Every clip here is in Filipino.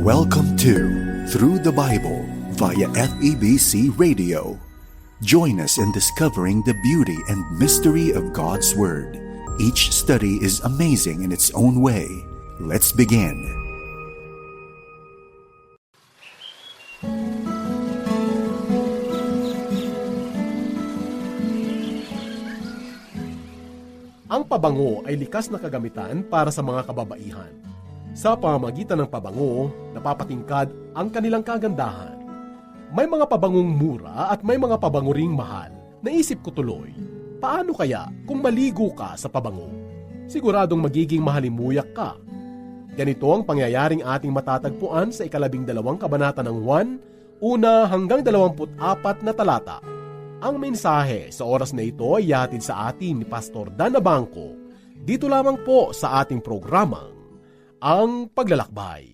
Welcome to Through the Bible via FEBC Radio. Join us in discovering the beauty and mystery of God's Word. Each study is amazing in its own way. Let's begin. Ang pabango ay likas na kagamitan para sa mga kababaihan. Sa pamamagitan ng pabango, napapatingkad ang kanilang kagandahan. May mga pabangong mura at may mga pabango ring mahal. Naisip ko tuloy, paano kaya kung maligo ka sa pabango? Siguradong magiging mahalimuyak ka. Ganito ang pangyayaring ating matatagpuan sa ikalabing dalawang kabanata ng 1, una hanggang dalawamput apat na talata. Ang mensahe sa oras na ito ay yatid sa atin ni Pastor Dana Bangko dito lamang po sa ating programang Ang Paglalakbay.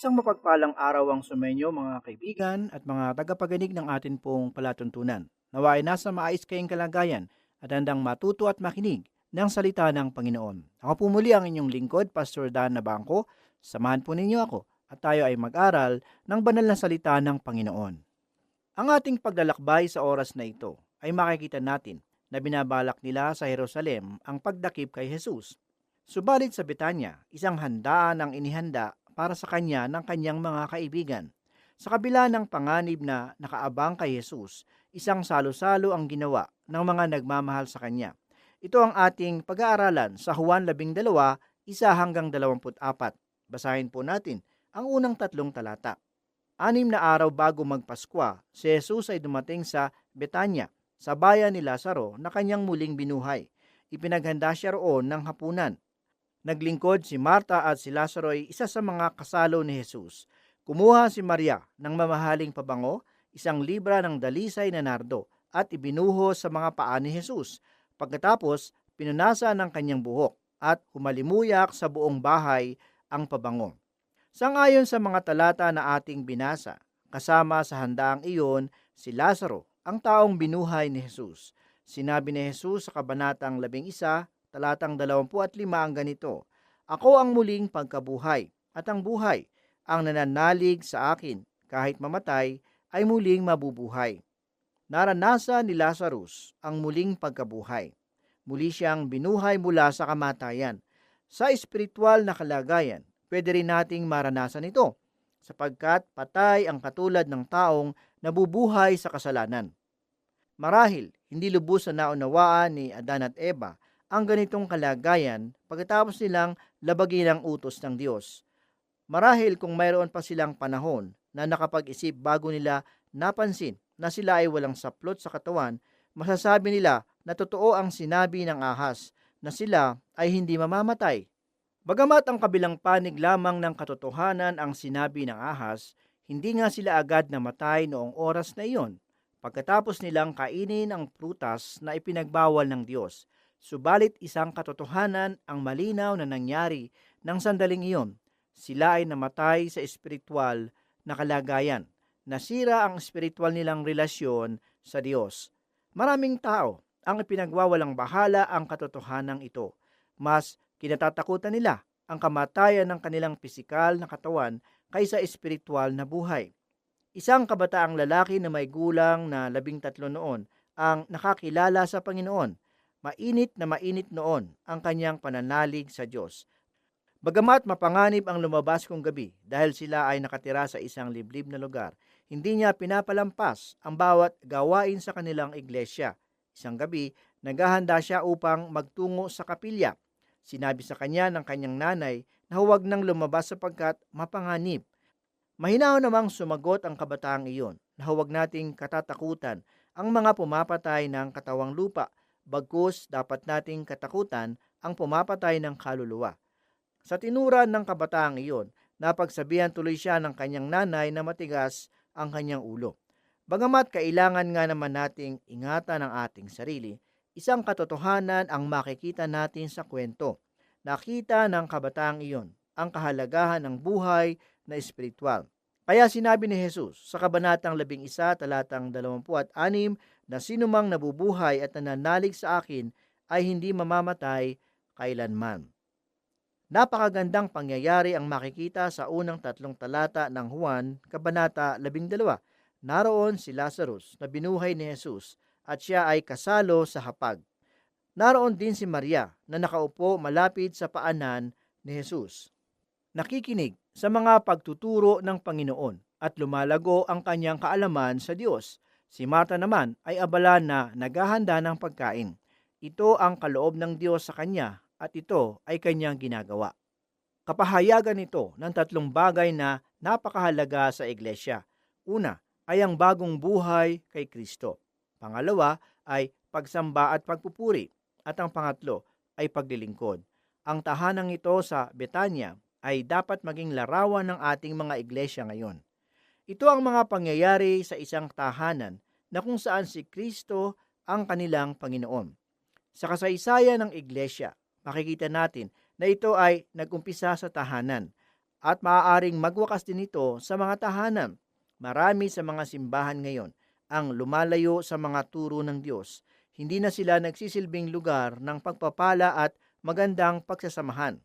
Isang mapagpalang araw ang sumenyo mga kaibigan at mga tagapaginig ng atin pong palatuntunan. Nawa ay nasa maayos kayong kalagayan at handang matuto at makinig ng salita ng Panginoon. Ako po muli ang inyong lingkod, Pastor Dan Nabangko. Samahan po ninyo ako at tayo ay mag-aral ng banal na salita ng Panginoon. Ang ating paglalakbay sa oras na ito ay makikita natin na binabalak nila sa Jerusalem ang pagdakip kay Jesus. Subalit sa Betanya, isang handaan ang inihanda para sa kanya ng kanyang mga kaibigan. Sa kabila ng panganib na nakaabang kay Jesus, isang salo-salo ang ginawa ng mga nagmamahal sa kanya. Ito ang ating pag-aaralan sa Juan 12, isa hanggang 24. Basahin po natin ang unang tatlong talata. Anim na araw bago magpaskwa, si Jesus ay dumating sa Betanya, sa bayan ni Lazaro na kanyang muling binuhay. Ipinaghanda siya roon ng hapunan. Naglingkod si Marta at si Lazaro ay isa sa mga kasalo ni Jesus. Kumuha si Maria ng mamahaling pabango, isang libra ng dalisay na nardo at ibinuho sa mga paa ni Jesus. Pagkatapos, pinunasa ng kanyang buhok at humalimuyak sa buong bahay ang pabango. Sangayon sa mga talata na ating binasa, kasama sa handaang iyon si Lazaro, ang taong binuhay ni Jesus. Sinabi ni Jesus sa kabanatang 11, talatang 25 ang ganito, Ako ang muling pagkabuhay, at ang buhay, ang nananalig sa akin, kahit mamatay, ay muling mabubuhay. Naranasan ni Lazarus ang muling pagkabuhay. Muli siyang binuhay mula sa kamatayan. Sa espiritual na kalagayan, pwede rin nating maranasan ito, sapagkat patay ang katulad ng taong nabubuhay sa kasalanan. Marahil, hindi lubos na naunawaan ni Adan at Eva ang ganitong kalagayan pagkatapos nilang labagin ang utos ng Diyos. Marahil kung mayroon pa silang panahon na nakapag-isip bago nila napansin na sila ay walang saplot sa katawan, masasabi nila na totoo ang sinabi ng ahas na sila ay hindi mamamatay. Bagamat ang kabilang panig lamang ng katotohanan ang sinabi ng ahas, hindi nga sila agad namatay noong oras na iyon pagkatapos nilang kainin ang prutas na ipinagbawal ng Diyos. Subalit isang katotohanan ang malinaw na nangyari ng sandaling iyon. Sila ay namatay sa espiritual na kalagayan. Nasira ang espiritual nilang relasyon sa Diyos. Maraming tao ang ipinagwawalang bahala ang katotohanan ito. Mas kinatatakutan nila ang kamatayan ng kanilang pisikal na katawan kaysa espiritual na buhay. Isang kabataang lalaki na may gulang na labing tatlo noon ang nakakilala sa Panginoon mainit na mainit noon ang kanyang pananalig sa Diyos. Bagamat mapanganib ang lumabas kong gabi dahil sila ay nakatira sa isang liblib na lugar, hindi niya pinapalampas ang bawat gawain sa kanilang iglesia. Isang gabi, naghahanda siya upang magtungo sa kapilya. Sinabi sa kanya ng kanyang nanay na huwag nang lumabas sapagkat mapanganib. Mahinaw namang sumagot ang kabataang iyon na huwag nating katatakutan ang mga pumapatay ng katawang lupa bagkus dapat nating katakutan ang pumapatay ng kaluluwa. Sa tinuran ng kabataang iyon, napagsabihan tuloy siya ng kanyang nanay na matigas ang kanyang ulo. Bagamat kailangan nga naman nating ingatan ang ating sarili, isang katotohanan ang makikita natin sa kwento. Nakita ng kabataang iyon ang kahalagahan ng buhay na espiritual. Kaya sinabi ni Jesus sa kabanatang 11 talatang 26 na sinumang nabubuhay at nananalig sa akin ay hindi mamamatay kailanman. Napakagandang pangyayari ang makikita sa unang tatlong talata ng Juan, Kabanata 12. Naroon si Lazarus na binuhay ni Jesus at siya ay kasalo sa hapag. Naroon din si Maria na nakaupo malapit sa paanan ni Jesus. Nakikinig sa mga pagtuturo ng Panginoon at lumalago ang kanyang kaalaman sa Diyos. Si Marta naman ay abala na naghahanda ng pagkain. Ito ang kaloob ng Diyos sa kanya at ito ay kanyang ginagawa. Kapahayagan ito ng tatlong bagay na napakahalaga sa iglesia. Una ay ang bagong buhay kay Kristo. Pangalawa ay pagsamba at pagpupuri. At ang pangatlo ay paglilingkod. Ang tahanang ito sa Betanya ay dapat maging larawan ng ating mga iglesia ngayon. Ito ang mga pangyayari sa isang tahanan na kung saan si Kristo ang kanilang Panginoon. Sa kasaysayan ng iglesia, makikita natin na ito ay nagumpisa sa tahanan at maaaring magwakas din ito sa mga tahanan. Marami sa mga simbahan ngayon ang lumalayo sa mga turo ng Diyos. Hindi na sila nagsisilbing lugar ng pagpapala at magandang pagsasamahan.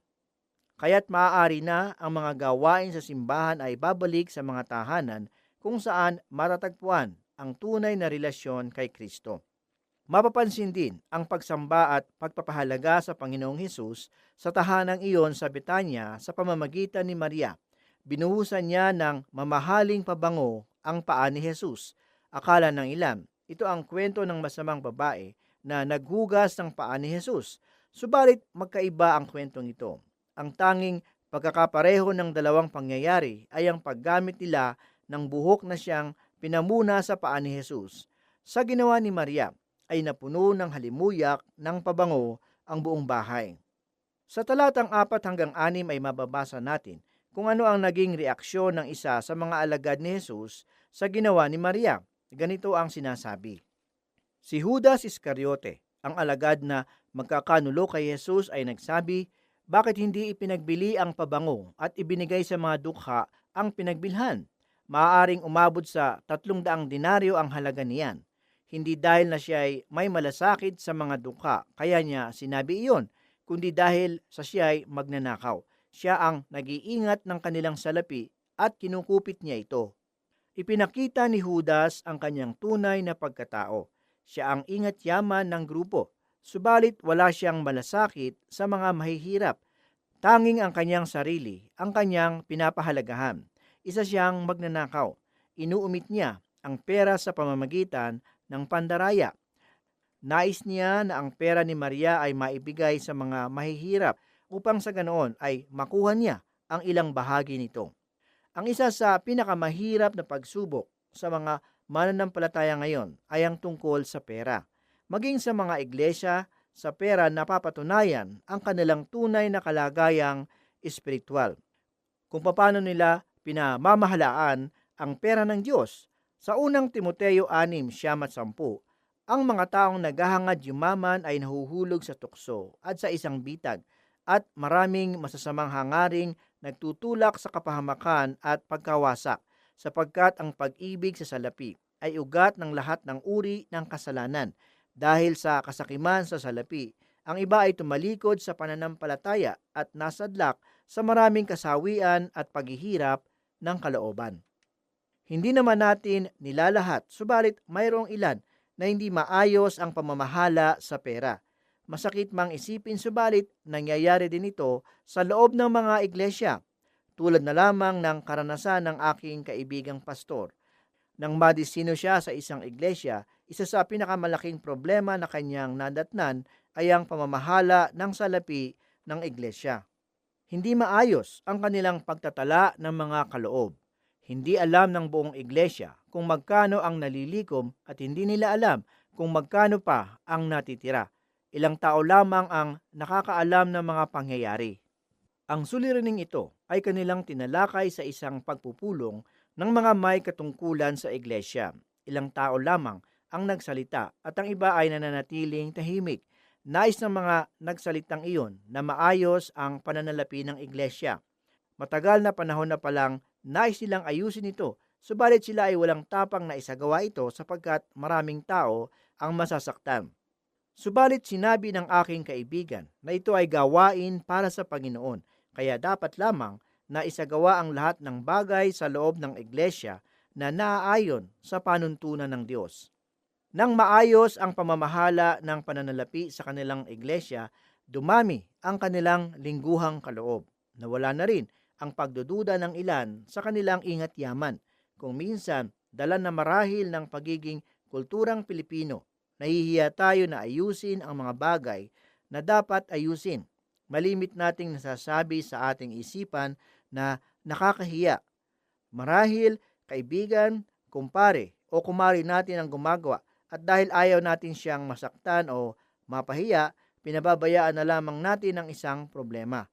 Kaya't maaari na ang mga gawain sa simbahan ay babalik sa mga tahanan kung saan matatagpuan ang tunay na relasyon kay Kristo. Mapapansin din ang pagsamba at pagpapahalaga sa Panginoong Hesus sa tahanang iyon sa Betanya sa pamamagitan ni Maria. Binuhusan niya ng mamahaling pabango ang paa ni Jesus. Akala ng ilan, ito ang kwento ng masamang babae na naghugas ng paa ni Jesus. Subalit magkaiba ang kwentong ito. Ang tanging pagkakapareho ng dalawang pangyayari ay ang paggamit nila ng buhok na siyang pinamuna sa paa ni Jesus. Sa ginawa ni Maria, ay napuno ng halimuyak ng pabango ang buong bahay. Sa talatang 4 hanggang 6 ay mababasa natin kung ano ang naging reaksyon ng isa sa mga alagad ni Jesus sa ginawa ni Maria. Ganito ang sinasabi. Si Judas Iscariote, ang alagad na magkakanulo kay Jesus ay nagsabi, bakit hindi ipinagbili ang pabango at ibinigay sa mga dukha ang pinagbilhan? Maaaring umabot sa tatlong daang dinaryo ang halaga niyan hindi dahil na siya ay may malasakit sa mga dukha, kaya niya sinabi iyon, kundi dahil sa siya ay magnanakaw. Siya ang nag-iingat ng kanilang salapi at kinukupit niya ito. Ipinakita ni Judas ang kanyang tunay na pagkatao. Siya ang ingat yaman ng grupo, subalit wala siyang malasakit sa mga mahihirap. Tanging ang kanyang sarili ang kanyang pinapahalagahan. Isa siyang magnanakaw. Inuumit niya ang pera sa pamamagitan ng pandaraya. Nais niya na ang pera ni Maria ay maibigay sa mga mahihirap upang sa ganoon ay makuha niya ang ilang bahagi nito. Ang isa sa pinakamahirap na pagsubok sa mga mananampalataya ngayon ay ang tungkol sa pera. Maging sa mga iglesia, sa pera napapatunayan ang kanilang tunay na kalagayang espiritual. Kung paano nila pinamamahalaan ang pera ng Diyos sa unang Timoteo 6, siyam at sampu, ang mga taong naghahangad yumaman ay nahuhulog sa tukso at sa isang bitag at maraming masasamang hangaring nagtutulak sa kapahamakan at pagkawasak sapagkat ang pag-ibig sa salapi ay ugat ng lahat ng uri ng kasalanan dahil sa kasakiman sa salapi ang iba ay tumalikod sa pananampalataya at nasadlak sa maraming kasawian at paghihirap ng kalooban. Hindi naman natin nilalahat, subalit mayroong ilan na hindi maayos ang pamamahala sa pera. Masakit mang isipin subalit nangyayari din ito sa loob ng mga iglesia, tulad na lamang ng karanasan ng aking kaibigang pastor. Nang madisino siya sa isang iglesia, isa sa pinakamalaking problema na kanyang nadatnan ay ang pamamahala ng salapi ng iglesia. Hindi maayos ang kanilang pagtatala ng mga kaloob hindi alam ng buong iglesia kung magkano ang nalilikom at hindi nila alam kung magkano pa ang natitira. Ilang tao lamang ang nakakaalam ng mga pangyayari. Ang suliraning ito ay kanilang tinalakay sa isang pagpupulong ng mga may katungkulan sa iglesia. Ilang tao lamang ang nagsalita at ang iba ay nananatiling tahimik. Nais ng mga nagsalitang iyon na maayos ang pananalapi ng iglesia. Matagal na panahon na palang Nais nilang ayusin ito, subalit sila ay walang tapang na isagawa ito sapagkat maraming tao ang masasaktan. Subalit sinabi ng aking kaibigan na ito ay gawain para sa Panginoon, Kaya dapat lamang na isagawa ang lahat ng bagay sa loob ng iglesia na naaayon sa panuntunan ng Diyos. Nang maayos ang pamamahala ng pananalapi sa kanilang iglesia, dumami ang kanilang lingguhang kaloob. Nawala na rin ang pagdududa ng ilan sa kanilang ingat yaman. Kung minsan, dala na marahil ng pagiging kulturang Pilipino, nahihiya tayo na ayusin ang mga bagay na dapat ayusin. Malimit nating nasasabi sa ating isipan na nakakahiya. Marahil, kaibigan, kumpare o kumari natin ang gumagawa at dahil ayaw natin siyang masaktan o mapahiya, pinababayaan na lamang natin ang isang problema.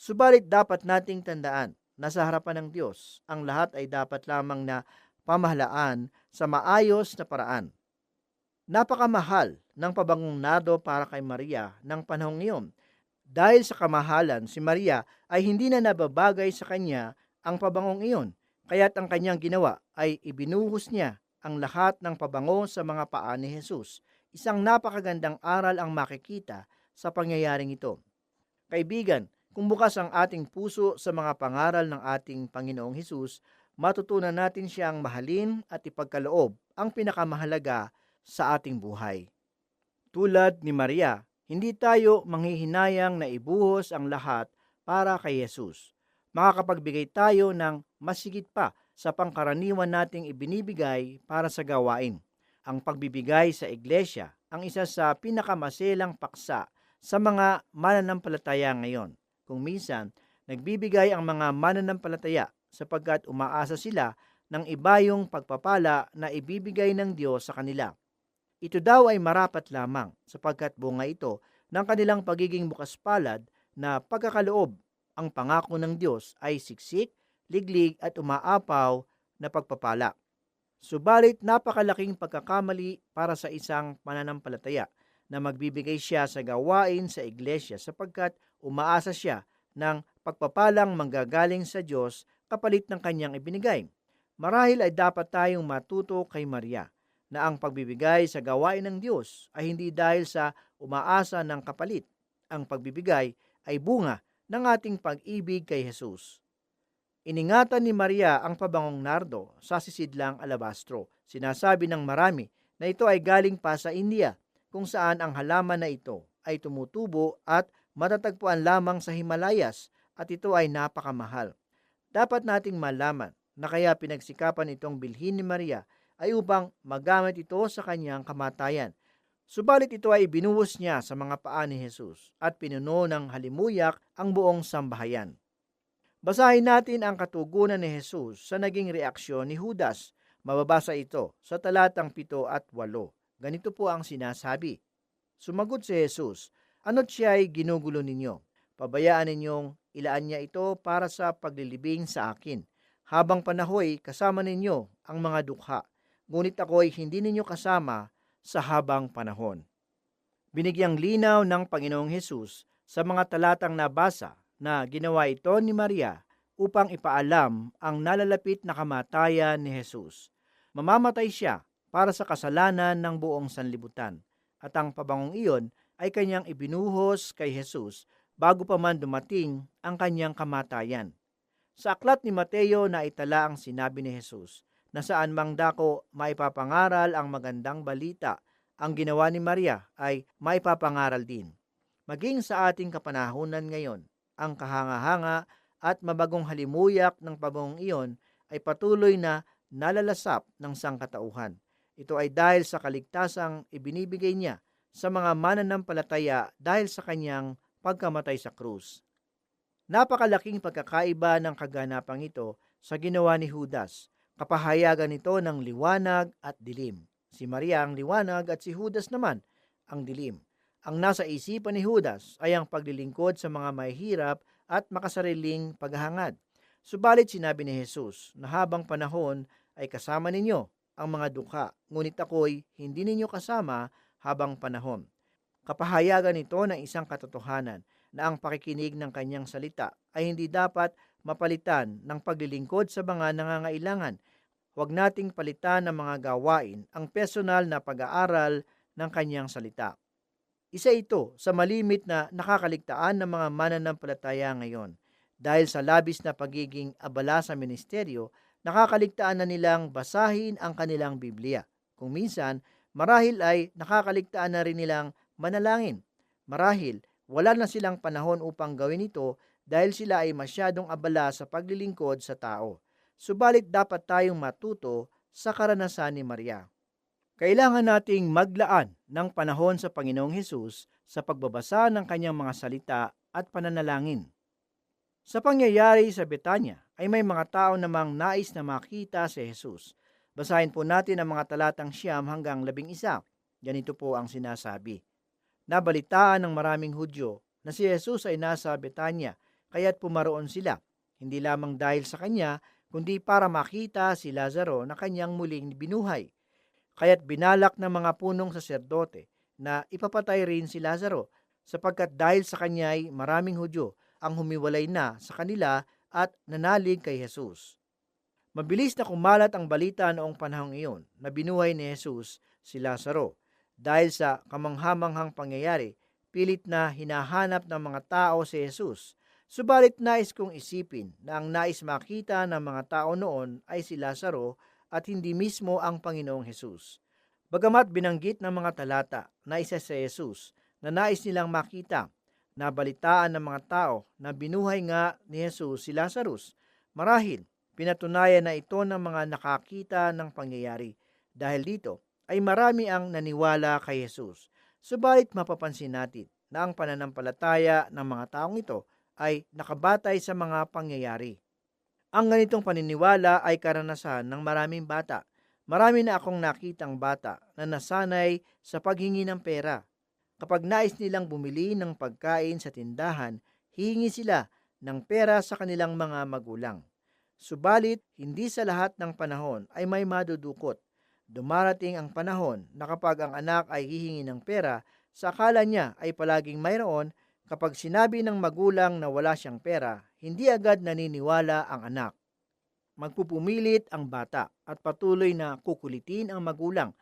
Subalit dapat nating tandaan na sa harapan ng Diyos, ang lahat ay dapat lamang na pamahalaan sa maayos na paraan. Napakamahal ng pabangong nado para kay Maria ng panahong iyon. Dahil sa kamahalan, si Maria ay hindi na nababagay sa kanya ang pabangong iyon, kaya't ang kanyang ginawa ay ibinuhos niya ang lahat ng pabango sa mga paa ni Jesus. Isang napakagandang aral ang makikita sa pangyayaring ito. Kaibigan, kung bukas ang ating puso sa mga pangaral ng ating Panginoong Hesus, matutunan natin siyang mahalin at ipagkaloob ang pinakamahalaga sa ating buhay. Tulad ni Maria, hindi tayo manghihinayang na ibuhos ang lahat para kay Jesus. Makakapagbigay tayo ng masigit pa sa pangkaraniwan nating ibinibigay para sa gawain. Ang pagbibigay sa iglesia ang isa sa pinakamaselang paksa sa mga mananampalataya ngayon. Kung minsan, nagbibigay ang mga mananampalataya sapagkat umaasa sila ng ibayong pagpapala na ibibigay ng Diyos sa kanila. Ito daw ay marapat lamang sapagkat bunga ito ng kanilang pagiging bukas palad na pagkakaloob. Ang pangako ng Diyos ay siksik, liglig at umaapaw na pagpapala. Subalit napakalaking pagkakamali para sa isang pananampalataya na magbibigay siya sa gawain sa iglesia sapagkat umaasa siya ng pagpapalang manggagaling sa Diyos kapalit ng kanyang ibinigay. Marahil ay dapat tayong matuto kay Maria na ang pagbibigay sa gawain ng Diyos ay hindi dahil sa umaasa ng kapalit. Ang pagbibigay ay bunga ng ating pag-ibig kay Jesus. Iningatan ni Maria ang pabangong nardo sa sisidlang alabastro. Sinasabi ng marami na ito ay galing pa sa India, kung saan ang halaman na ito ay tumutubo at matatagpuan lamang sa Himalayas at ito ay napakamahal. Dapat nating malaman na kaya pinagsikapan itong bilhin ni Maria ay upang magamit ito sa kanyang kamatayan. Subalit ito ay binuhos niya sa mga paa ni Jesus at pinuno ng halimuyak ang buong sambahayan. Basahin natin ang katugunan ni Jesus sa naging reaksyon ni Judas. Mababasa ito sa talatang 7 at 8. Ganito po ang sinasabi. Sumagot si Jesus, Ano't siya ay ginugulo ninyo? Pabayaan ninyong ilaan niya ito para sa paglilibing sa akin. Habang panahoy, kasama ninyo ang mga dukha. Ngunit ako ay hindi ninyo kasama sa habang panahon. Binigyang linaw ng Panginoong Hesus sa mga talatang nabasa na ginawa ito ni Maria upang ipaalam ang nalalapit na kamatayan ni Jesus. Mamamatay siya para sa kasalanan ng buong sanlibutan at ang pabangong iyon ay kanyang ibinuhos kay Jesus bago pa man dumating ang kanyang kamatayan. Sa aklat ni Mateo na itala ang sinabi ni Jesus na saan mang dako maipapangaral ang magandang balita, ang ginawa ni Maria ay maipapangaral din. Maging sa ating kapanahunan ngayon, ang kahanga-hanga at mabagong halimuyak ng pabong iyon ay patuloy na nalalasap ng sangkatauhan. Ito ay dahil sa kaligtasang ibinibigay niya sa mga mananampalataya dahil sa kanyang pagkamatay sa krus. Napakalaking pagkakaiba ng kaganapang ito sa ginawa ni Judas. Kapahayagan ito ng liwanag at dilim. Si Maria ang liwanag at si Judas naman ang dilim. Ang nasa isipan ni Judas ay ang paglilingkod sa mga mahihirap at makasariling paghahangad. Subalit sinabi ni Jesus na habang panahon ay kasama ninyo ang mga dukha, ngunit ako'y hindi ninyo kasama habang panahon. Kapahayagan ito ng isang katotohanan na ang pakikinig ng kanyang salita ay hindi dapat mapalitan ng paglilingkod sa mga nangangailangan. Huwag nating palitan ng mga gawain ang personal na pag-aaral ng kanyang salita. Isa ito sa malimit na nakakaligtaan ng mga mananampalataya ngayon. Dahil sa labis na pagiging abala sa ministeryo, nakakaligtaan na nilang basahin ang kanilang Biblia. Kung minsan, marahil ay nakakaligtaan na rin nilang manalangin. Marahil, wala na silang panahon upang gawin ito dahil sila ay masyadong abala sa paglilingkod sa tao. Subalit dapat tayong matuto sa karanasan ni Maria. Kailangan nating maglaan ng panahon sa Panginoong Hesus sa pagbabasa ng kanyang mga salita at pananalangin. Sa pangyayari sa Betanya ay may mga tao namang nais na makita si Jesus. Basahin po natin ang mga talatang siyam hanggang labing isa. Ganito po ang sinasabi. Nabalitaan ng maraming Hudyo na si Jesus ay nasa Betanya, kaya't pumaroon sila, hindi lamang dahil sa kanya, kundi para makita si Lazaro na kanyang muling binuhay. Kaya't binalak ng mga punong saserdote na ipapatay rin si Lazaro sapagkat dahil sa kanya ay maraming Hudyo ang humiwalay na sa kanila at nanalig kay Jesus. Mabilis na kumalat ang balita noong panahong iyon na binuhay ni Jesus si Lazaro. Dahil sa kamanghamanghang pangyayari, pilit na hinahanap ng mga tao si Jesus. Subalit nais kong isipin na ang nais makita ng mga tao noon ay si Lazaro at hindi mismo ang Panginoong Jesus. Bagamat binanggit ng mga talata na isa si Jesus na nais nilang makita Nabalitaan ng mga tao na binuhay nga ni Jesus si Lazarus. Marahil, pinatunayan na ito ng mga nakakita ng pangyayari. Dahil dito, ay marami ang naniwala kay Jesus. Subalit mapapansin natin na ang pananampalataya ng mga taong ito ay nakabatay sa mga pangyayari. Ang ganitong paniniwala ay karanasan ng maraming bata. Marami na akong nakitang bata na nasanay sa paghingi ng pera Kapag nais nilang bumili ng pagkain sa tindahan, hihingi sila ng pera sa kanilang mga magulang. Subalit, hindi sa lahat ng panahon ay may madudukot. Dumarating ang panahon na kapag ang anak ay hihingi ng pera, sa akala niya ay palaging mayroon, kapag sinabi ng magulang na wala siyang pera, hindi agad naniniwala ang anak. Magpupumilit ang bata at patuloy na kukulitin ang magulang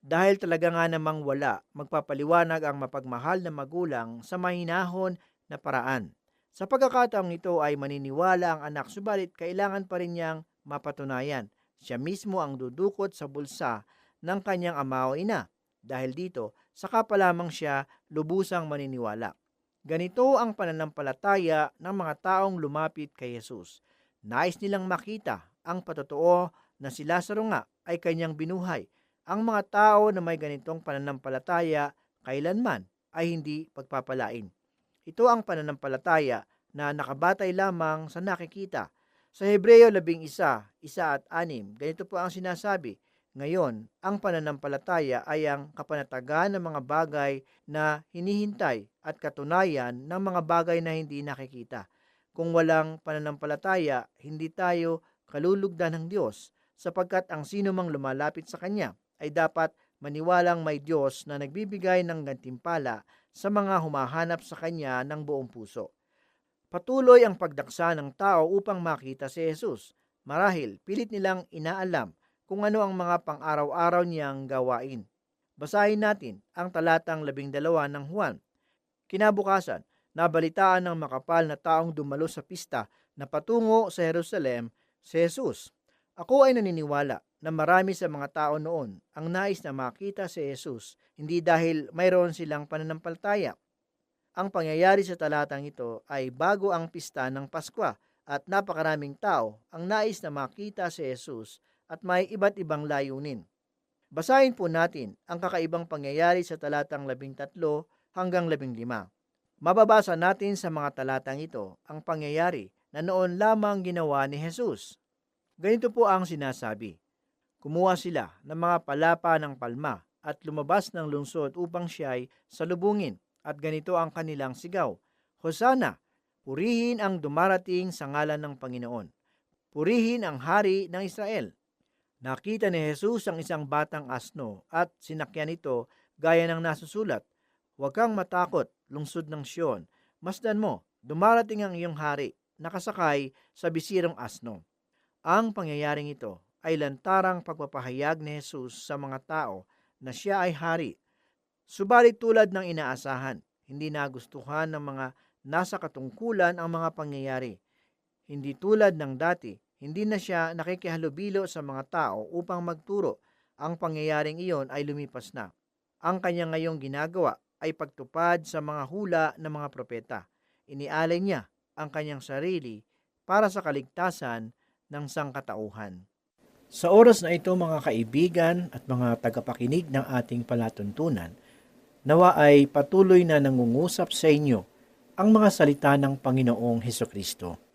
dahil talaga nga namang wala, magpapaliwanag ang mapagmahal na magulang sa mahinahon na paraan. Sa pagkakataong ito ay maniniwala ang anak subalit kailangan pa rin niyang mapatunayan. Siya mismo ang dudukot sa bulsa ng kanyang ama o ina. Dahil dito, saka pa lamang siya lubusang maniniwala. Ganito ang pananampalataya ng mga taong lumapit kay Jesus. Nais nilang makita ang patotoo na si Lazaro nga ay kanyang binuhay ang mga tao na may ganitong pananampalataya kailanman ay hindi pagpapalain. Ito ang pananampalataya na nakabatay lamang sa nakikita. Sa Hebreo 11, isa at anim, ganito po ang sinasabi, ngayon, ang pananampalataya ay ang kapanatagan ng mga bagay na hinihintay at katunayan ng mga bagay na hindi nakikita. Kung walang pananampalataya, hindi tayo kalulugdan ng Diyos sapagkat ang sino mang lumalapit sa Kanya ay dapat maniwalang may Diyos na nagbibigay ng gantimpala sa mga humahanap sa Kanya ng buong puso. Patuloy ang pagdaksa ng tao upang makita si Jesus. Marahil, pilit nilang inaalam kung ano ang mga pang-araw-araw niyang gawain. Basahin natin ang talatang labing dalawa ng Juan. Kinabukasan, nabalitaan ng makapal na taong dumalo sa pista na patungo sa Jerusalem si Jesus. Ako ay naniniwala na marami sa mga tao noon ang nais na makita si Jesus hindi dahil mayroon silang pananampalataya. Ang pangyayari sa talatang ito ay bago ang pista ng Paskwa at napakaraming tao ang nais na makita si Jesus at may iba't ibang layunin. Basahin po natin ang kakaibang pangyayari sa talatang 13 hanggang 15. Mababasa natin sa mga talatang ito ang pangyayari na noon lamang ginawa ni Jesus. Ganito po ang sinasabi. Kumuha sila ng mga palapa ng palma at lumabas ng lungsod upang siya ay salubungin at ganito ang kanilang sigaw. Hosana, purihin ang dumarating sa ngalan ng Panginoon. Purihin ang hari ng Israel. Nakita ni Jesus ang isang batang asno at sinakyan ito gaya ng nasusulat. Huwag kang matakot, lungsod ng Siyon. Masdan mo, dumarating ang iyong hari, nakasakay sa bisirong asno. Ang pangyayaring ito ay lantarang pagpapahayag ni Jesus sa mga tao na siya ay hari. Subalit tulad ng inaasahan, hindi nagustuhan ng mga nasa katungkulan ang mga pangyayari. Hindi tulad ng dati, hindi na siya nakikihalubilo sa mga tao upang magturo. Ang pangyayaring iyon ay lumipas na. Ang kanya ngayong ginagawa ay pagtupad sa mga hula ng mga propeta. Inialay niya ang kanyang sarili para sa kaligtasan ng sangkatauhan. Sa oras na ito mga kaibigan at mga tagapakinig ng ating palatuntunan, nawa ay patuloy na nangungusap sa inyo ang mga salita ng Panginoong Heso Kristo.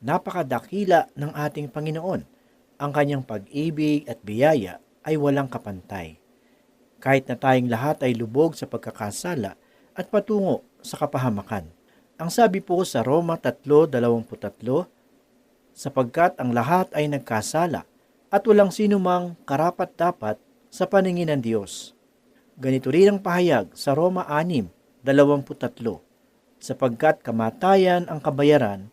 Napakadakila ng ating Panginoon. Ang kanyang pag-ibig at biyaya ay walang kapantay. Kahit na tayong lahat ay lubog sa pagkakasala at patungo sa kapahamakan. Ang sabi po sa Roma 3.23, sapagkat ang lahat ay nagkasala at walang sino mang karapat-dapat sa paningin ng Diyos. Ganito rin ang pahayag sa Roma 6.23, sapagkat kamatayan ang kabayaran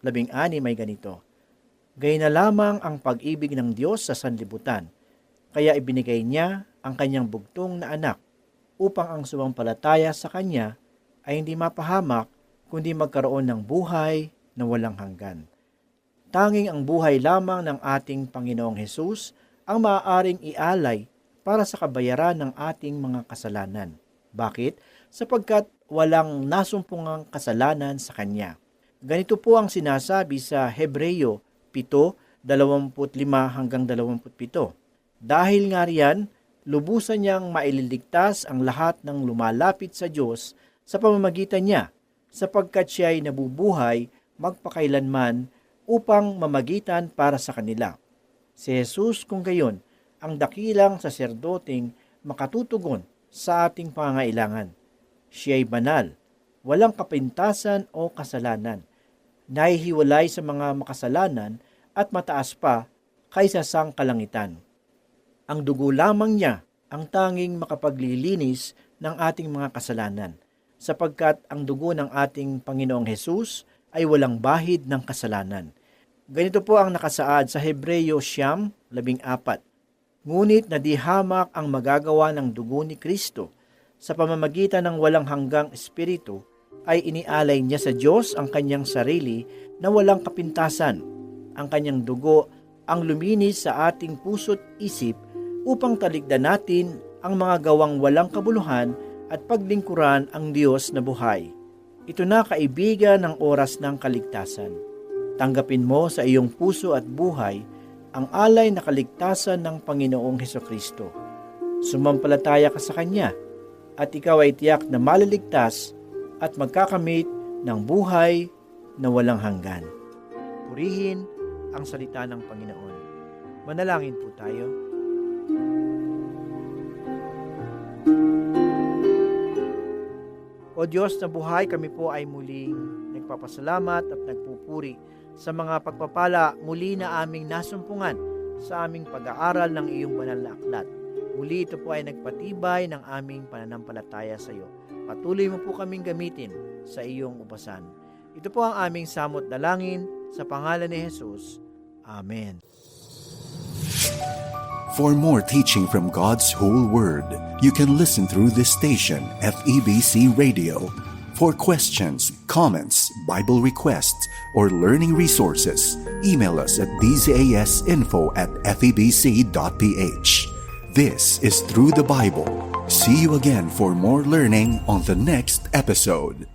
labing ani may ganito, Gay na lamang ang pag-ibig ng Diyos sa sanlibutan, kaya ibinigay niya ang kanyang bugtong na anak upang ang sumampalataya sa kanya ay hindi mapahamak kundi magkaroon ng buhay na walang hanggan. Tanging ang buhay lamang ng ating Panginoong Hesus ang maaaring ialay para sa kabayaran ng ating mga kasalanan. Bakit? Sapagkat walang nasumpungang kasalanan sa Kanya. Ganito po ang sinasabi sa Hebreyo 7:25 hanggang 27. Dahil nga riyan, lubusan niyang maililigtas ang lahat ng lumalapit sa Diyos sa pamamagitan niya, sapagkat siya ay nabubuhay magpakailanman upang mamagitan para sa kanila. Si Jesus kung gayon, ang dakilang saserdoting makatutugon sa ating pangailangan. Siya ay banal, walang kapintasan o kasalanan, nahihiwalay sa mga makasalanan at mataas pa kaysa sang kalangitan. Ang dugo lamang niya ang tanging makapaglilinis ng ating mga kasalanan, sapagkat ang dugo ng ating Panginoong Hesus ay walang bahid ng kasalanan. Ganito po ang nakasaad sa Hebreyo Siyam, labing apat. Ngunit nadihamak ang magagawa ng dugo ni Kristo sa pamamagitan ng walang hanggang espiritu ay inialay niya sa Diyos ang kanyang sarili na walang kapintasan. Ang kanyang dugo ang luminis sa ating puso't isip upang taligdan natin ang mga gawang walang kabuluhan at paglingkuran ang Diyos na buhay. Ito na kaibigan ng oras ng kaligtasan. Tanggapin mo sa iyong puso at buhay ang alay na kaligtasan ng Panginoong Heso Kristo. Sumampalataya ka sa Kanya at ikaw ay tiyak na maliligtas at magkakamit ng buhay na walang hanggan. Purihin ang salita ng Panginoon. Manalangin po tayo. O Diyos na buhay, kami po ay muling nagpapasalamat at nagpupuri sa mga pagpapala muli na aming nasumpungan sa aming pag-aaral ng iyong banal na aklat. Muli ito po ay nagpatibay ng aming pananampalataya sa iyo. Patuloy mo po kaming gamitin sa iyong upasan. Ito po ang aming samot dalangin sa pangalan ni Jesus. Amen. For more teaching from God's whole Word, you can listen through this station, FEBC Radio. For questions, comments, Bible requests, or learning resources, email us at bzasinfo at febc.ph. This is Through the Bible. See you again for more learning on the next episode.